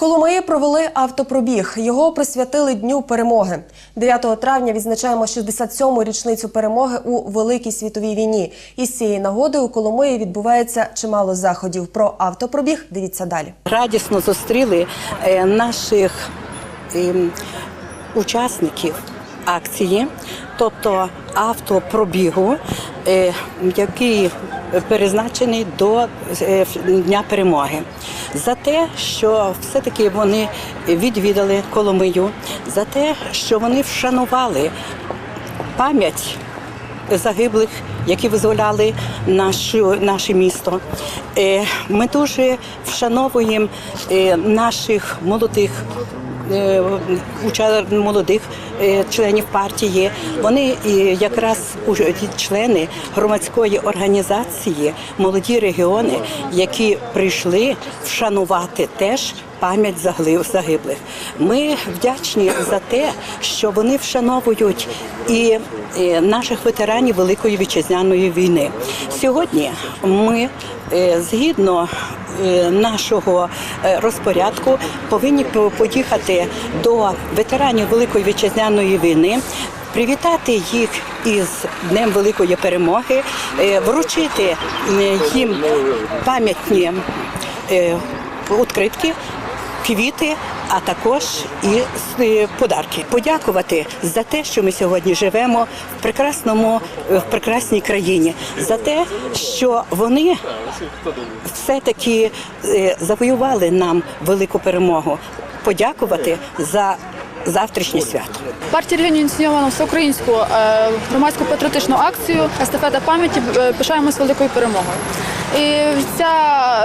Коломиї провели автопробіг. Його присвятили Дню перемоги. 9 травня відзначаємо 67-му річницю перемоги у Великій світовій війні. І з цієї нагоди у Коломиї відбувається чимало заходів. Про автопробіг дивіться далі. радісно зустріли е, наших ем, учасників акції, тобто автопробігу, е, який перезначений до е, Дня перемоги. За те, що все-таки вони відвідали Коломию, за те, що вони вшанували пам'ять загиблих, які визволяли нашу, наше місто. Е, Ми дуже вшановуємо е, наших молодих. Е, уча- молодих е, членів партії. Вони е, якраз члени громадської організації Молоді регіони, які прийшли вшанувати теж пам'ять загиблих. Ми вдячні за те, що вони вшановують і наших ветеранів Великої вітчизняної війни. Сьогодні ми згідно е, нашого е, розпорядку повинні поїхати до ветеранів Великої вітчизняної війни. Привітати їх із Днем Великої перемоги, е, вручити е, їм пам'ятні е, відкритки, квіти, а також і подарки. Подякувати за те, що ми сьогодні живемо в прекрасному, в прекрасній країні, за те, що вони все-таки е, завоювали нам велику перемогу. Подякувати за завтрашнє свято. Партія регіонів ініційовано всеукраїнську е, громадську патріотичну акцію Естафета пам'яті е, пишаємось великою перемогою. І ця,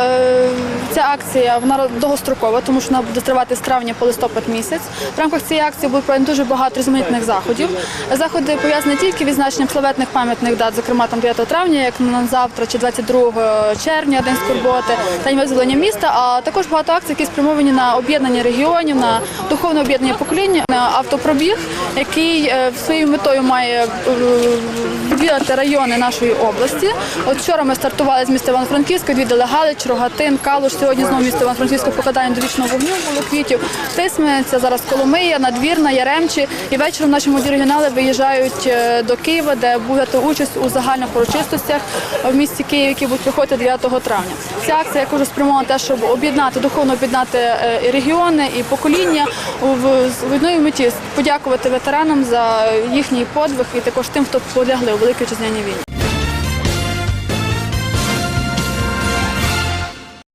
е, ця акція вона довгострокова, тому що вона буде тривати з травня по листопад місяць. В рамках цієї акції буде проведено дуже багато різноманітних заходів. Заходи пов'язані тільки відзначенням славетних пам'ятних дат, зокрема там 9 травня, як на завтра, чи 22 червня, День скорботи, День визволення міста, а також багато акцій, які спрямовані на об'єднання регіонів, на духовне об'єднання покоління, на автопробіг, який е, своєю метою має е, відвідати райони нашої області. От вчора ми стартували з міста Івано-Франківська, відвідали Галич, Рогатин, Калуш. Сьогодні знову місто Івано-Франківське покладання до вічного вогню було квітів. Тисмениця, зараз Коломия, Надвірна, Яремчі. І вечором наші молоді регіонали виїжджають е, до Києва, де брати участь у загальних урочистостях в місті Київ, які будуть проходити 9 травня. Ця акція я кажу спрямована на те, щоб об'єднати духовно об'єднати і регіони і покоління в одної меті подякувати ветеранам за їхній подвиг і також тим, хто полягли у великій вітчизняній війні.